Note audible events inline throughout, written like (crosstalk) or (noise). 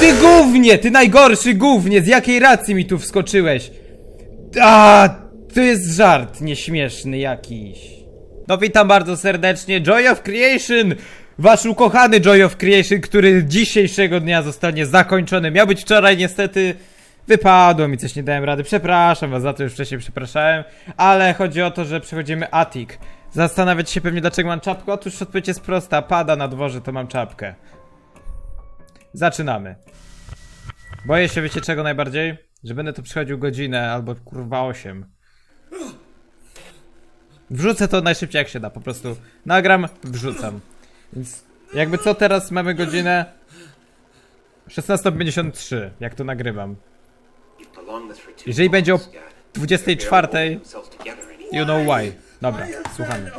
ty gównie! Ty najgorszy gównie! Z jakiej racji mi tu wskoczyłeś? A, to jest żart nieśmieszny jakiś. No witam bardzo serdecznie, Joy of Creation! Wasz ukochany Joy of Creation, który dzisiejszego dnia zostanie zakończony. Miał być wczoraj, niestety wypadło mi coś, nie dałem rady. Przepraszam was za to, już wcześniej przepraszałem. Ale chodzi o to, że przechodzimy Attic. Zastanawiać się pewnie dlaczego mam czapkę. Otóż odpowiedź jest prosta, pada na dworze, to mam czapkę. Zaczynamy. Boję się, wiecie czego najbardziej? Że będę tu przychodził godzinę albo kurwa 8. Wrzucę to najszybciej jak się da, po prostu nagram, wrzucam. Więc jakby co teraz mamy godzinę 16.53, jak to nagrywam. Jeżeli będzie o 24, you know why. Dobra, słuchamy.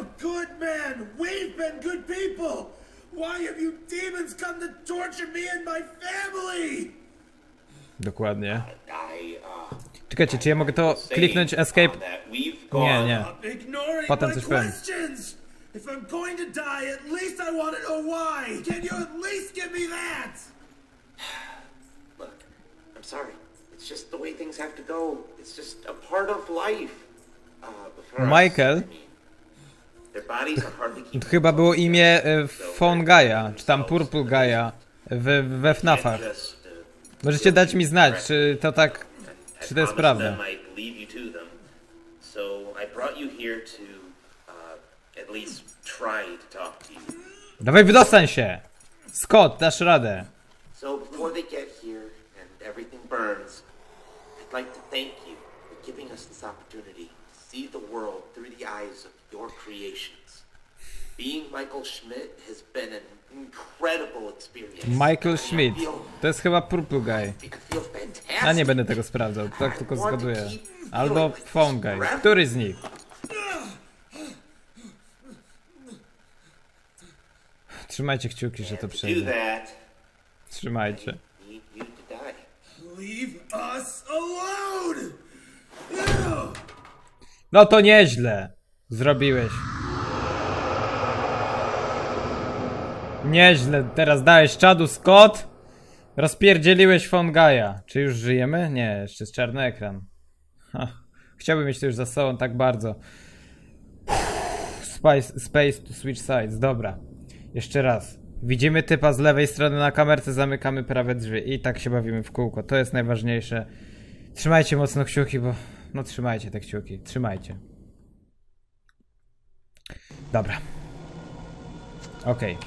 Been a good man. We've been good people. Why have you demons come to torture me and my family? Dokładnie. I, uh, Czekajcie, czy ja mogę to kliknąć escape? that Nie, nie. Potem coś powiem. If I'm going to die, at least I want to know why. Can you at least give me that? (sighs) Look, I'm sorry. It's just the way things have to go. It's just a part of life. Uh, but for us, Michael? I mean, (laughs) chyba było imię e, Phone Gaia, czy tam Purple Gaia w, we FNAFach. just, uh, Możecie dać mi znać, czy to tak, czy to jest prawda. Dawaj, wydostań się! Scott, dasz radę. So before they get here and everything burns, I'd like to thank you for giving us this opportunity to see the world through the eyes of your creations. Being Michael Schmidt has been an incredible experience. Michael Schmidt. To jest chyba Purple Guy. Ja nie będę tego sprawdzał, tak tylko zgaduję. Albo Phone Guy. Który z nich? Trzymajcie kciuki, że to przejdzie. Trzymajcie. No to nieźle. Zrobiłeś. Nieźle. Teraz dałeś czadu, Scott. Rozpierdzieliłeś Fongaja. Czy już żyjemy? Nie, jeszcze jest czarny ekran. Ha. Chciałbym mieć to już za sobą tak bardzo. Space, space to switch sides. Dobra. Jeszcze raz. Widzimy typa z lewej strony na kamerce, zamykamy prawe drzwi i tak się bawimy w kółko. To jest najważniejsze. Trzymajcie mocno kciuki, bo... No trzymajcie te kciuki. Trzymajcie. Dobra. Okej.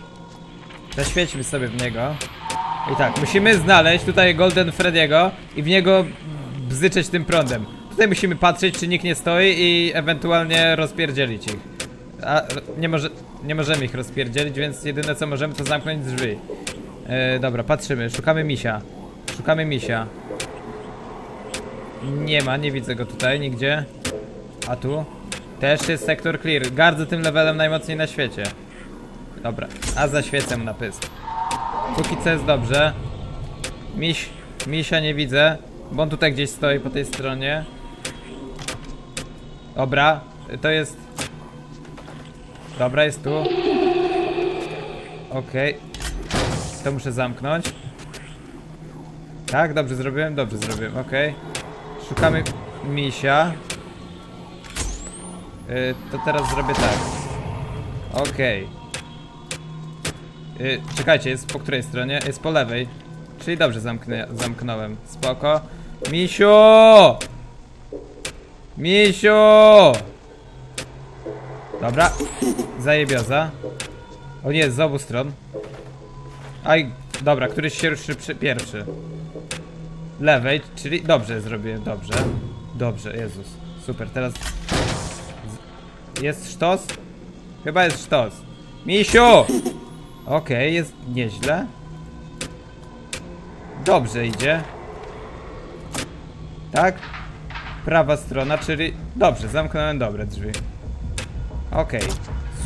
Zaświećmy sobie w niego. I tak, musimy znaleźć tutaj Golden Freddy'ego i w niego bzyczeć tym prądem. Tutaj musimy patrzeć, czy nikt nie stoi i ewentualnie rozpierdzielić ich. A nie, może, nie możemy ich rozpierdzielić, więc jedyne co możemy to zamknąć drzwi. E, dobra, patrzymy, szukamy misia. Szukamy misia. Nie ma, nie widzę go tutaj nigdzie. A tu? Też jest sektor clear. Gardzę tym levelem najmocniej na świecie. Dobra, a zaświecę na pysk. Póki co jest dobrze. Miś, misia nie widzę, bo on tutaj gdzieś stoi po tej stronie. Dobra, to jest... Dobra, jest tu. Okej. To muszę zamknąć. Tak, dobrze zrobiłem? Dobrze zrobiłem, okej. Szukamy misia. Y, to teraz zrobię tak. Okej. Y, czekajcie, jest po której stronie? Jest po lewej. Czyli dobrze zamknę, zamknąłem. Spoko. Misiu! Misiu! Dobra. Zajebioza. O nie, z obu stron. Aj, dobra, któryś się ruszy pierwszy. Lewej, czyli dobrze zrobiłem, dobrze. Dobrze, Jezus. Super, teraz... Jest sztos? Chyba jest sztos. Misiu! Okej, jest nieźle. Dobrze idzie. Tak? Prawa strona, czyli... Dobrze, zamknąłem dobre drzwi. Okej,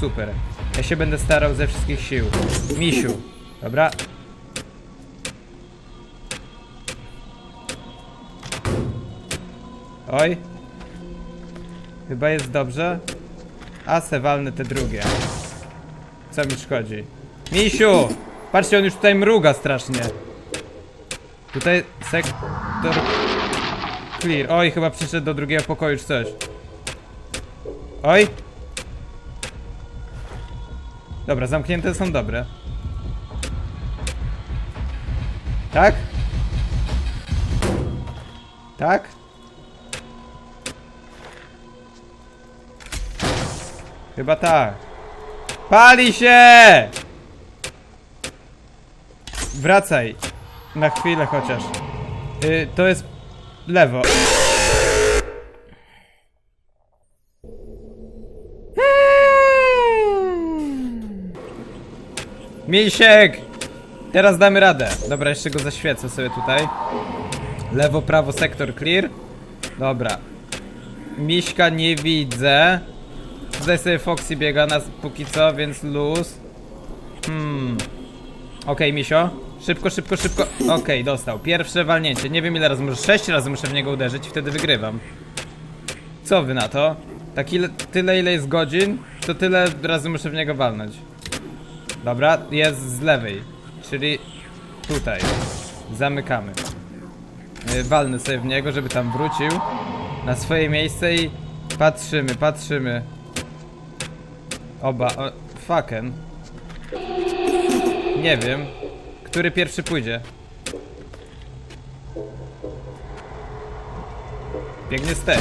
super. Ja się będę starał ze wszystkich sił. Misiu. Dobra. Oj. Chyba jest dobrze. A se walnę te drugie. Co mi szkodzi? Misiu! Patrzcie, on już tutaj mruga strasznie. Tutaj sektor... Clear. Oj, chyba przyszedł do drugiego pokoju czy coś. Oj. Dobra, zamknięte są dobre. Tak? Tak? Chyba tak. Pali się! Wracaj. Na chwilę chociaż. Y, to jest lewo. Misiek! Teraz damy radę. Dobra, jeszcze go zaświecę sobie tutaj. Lewo, prawo, sektor clear. Dobra. Miśka nie widzę. Tutaj sobie Foxy biega nas póki co, więc luz. Hmm. Okej, Misio. Szybko, szybko, szybko. Okej, dostał. Pierwsze walnięcie. Nie wiem ile razy, może sześć razy muszę w niego uderzyć i wtedy wygrywam. Co wy na to? Tak ile, tyle ile jest godzin, to tyle razy muszę w niego walnąć. Dobra, jest z lewej. Czyli tutaj. Zamykamy. Yy, Walnę sobie w niego, żeby tam wrócił na swoje miejsce i patrzymy, patrzymy. Oba, o, fucken. Nie wiem, który pierwszy pójdzie. Biegnie z tej.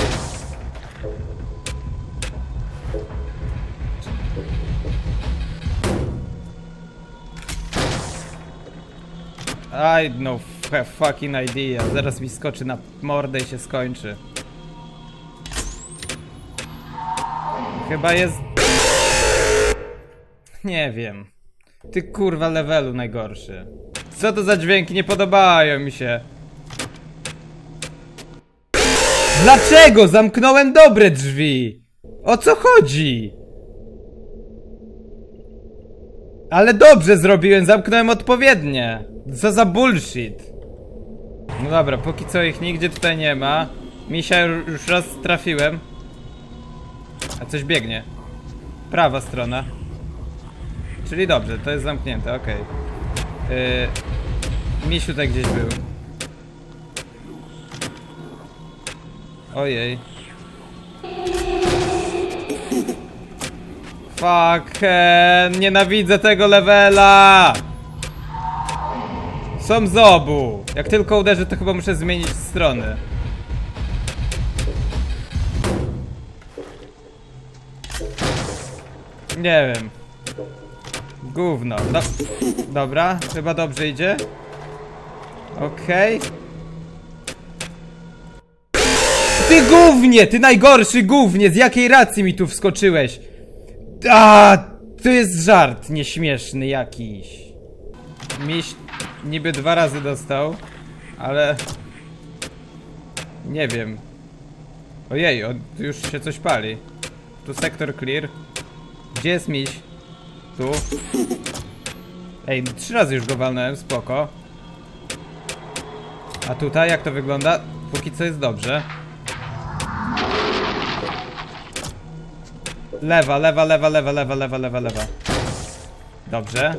I no f- fucking idea. Zaraz mi skoczy na mordę i się skończy. Chyba jest... Nie wiem. Ty kurwa levelu najgorszy. Co to za dźwięki? Nie podobają mi się. Dlaczego zamknąłem dobre drzwi? O co chodzi? Ale dobrze zrobiłem, zamknąłem odpowiednie. Co za bullshit. No dobra, póki co ich nigdzie tutaj nie ma. Misia ju- już raz trafiłem. A coś biegnie. Prawa strona. Czyli dobrze, to jest zamknięte, okej. Yy, Misiu tutaj gdzieś był. Ojej. Fucken, nienawidzę tego levela! Są z obu. Jak tylko uderzę, to chyba muszę zmienić stronę. Nie wiem. Gówno. Do dobra, chyba dobrze idzie. Okej. Ty gównie! Ty najgorszy gównie! Z jakiej racji mi tu wskoczyłeś? A, to jest żart nieśmieszny jakiś. Miś niby dwa razy dostał, ale nie wiem. Ojej, on, już się coś pali. Tu sektor clear. Gdzie jest miś? Tu. Ej, no trzy razy już go walnąłem, spoko. A tutaj jak to wygląda? Póki co jest dobrze. Lewa, lewa, lewa, lewa, lewa, lewa, lewa, lewa. Dobrze.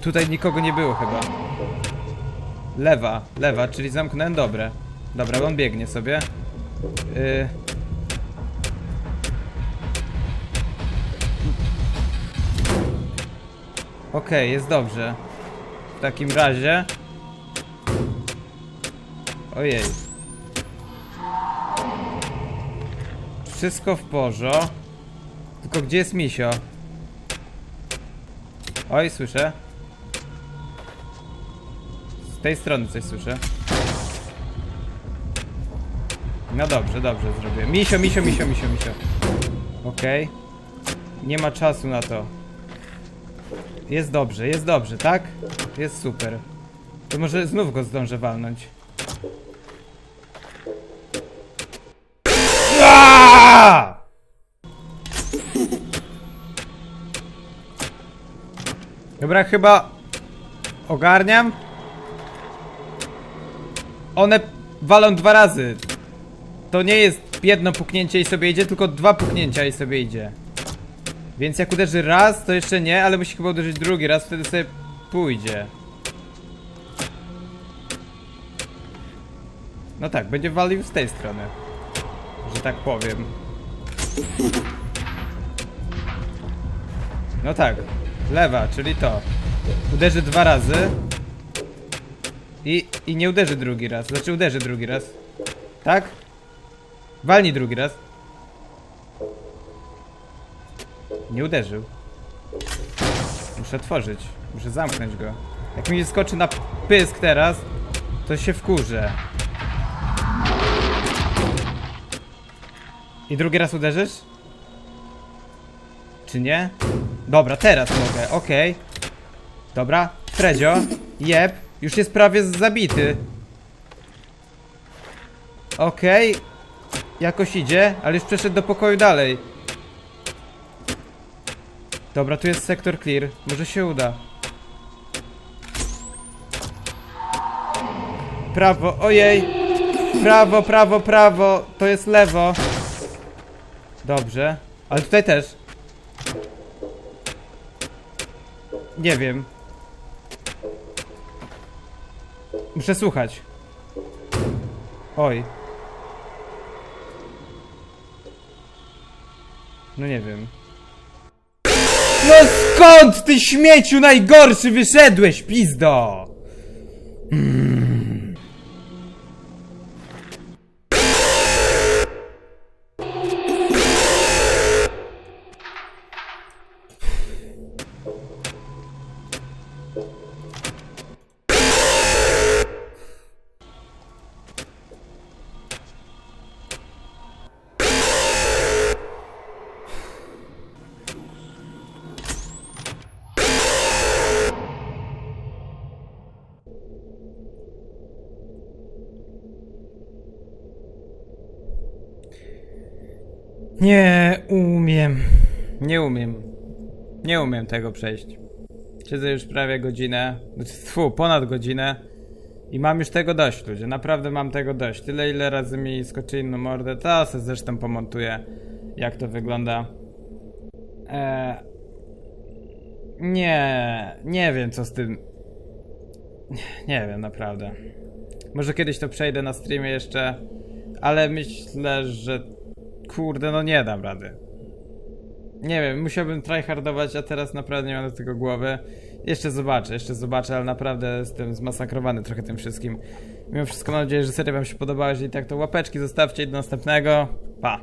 Tutaj nikogo nie było chyba. Lewa, lewa, czyli zamknąłem dobre. Dobra, on biegnie sobie. Yy. Okej, jest dobrze. W takim razie. Ojej. Wszystko w porządku. Tylko gdzie jest misio? Oj, słyszę. Z tej strony coś słyszę. No dobrze, dobrze zrobię. Misio, misio, misio, misio, misio. Okej. Nie ma czasu na to. Jest dobrze, jest dobrze, tak? Jest super. To może znów go zdążę walnąć. Dobra, chyba ogarniam. One walą dwa razy. To nie jest jedno puknięcie i sobie idzie, tylko dwa puknięcia i sobie idzie. Więc jak uderzy raz, to jeszcze nie, ale musi chyba uderzyć drugi raz, wtedy sobie pójdzie. No tak, będzie walił z tej strony. Że tak powiem. No tak, lewa, czyli to. Uderzy dwa razy. I, I nie uderzy drugi raz. Znaczy uderzy drugi raz. Tak? Walni drugi raz. Nie uderzył. Muszę otworzyć. Muszę zamknąć go. Jak mi skoczy na pysk teraz, to się wkurzę. I drugi raz uderzysz? Czy nie? Dobra, teraz mogę, okej. Dobra, Fredzio, jeb, już jest prawie zabity. Okej, jakoś idzie, ale już przeszedł do pokoju dalej. Dobra, tu jest sektor clear, może się uda. Prawo, ojej! Prawo, prawo, prawo, to jest lewo. Dobrze, ale tutaj też. Nie wiem. Muszę słuchać. Oj. No nie wiem. No skąd ty śmieciu najgorszy wyszedłeś, pizdo? Nie umiem. Nie umiem. Nie umiem tego przejść. Siedzę już prawie godzinę. Fu, ponad godzinę. I mam już tego dość, ludzie. Naprawdę mam tego dość. Tyle, ile razy mi skoczyli na mordę, to se zresztą pomontuję, jak to wygląda. Eee... Nie, nie wiem co z tym. Nie wiem, naprawdę. Może kiedyś to przejdę na streamie jeszcze, ale myślę, że kurde, no nie dam rady. Nie wiem, musiałbym tryhardować, a teraz naprawdę nie mam do tego głowy. Jeszcze zobaczę, jeszcze zobaczę, ale naprawdę jestem zmasakrowany trochę tym wszystkim. Mimo wszystko mam nadzieję, że seria wam się podobała, jeżeli tak to łapeczki zostawcie i do następnego. Pa!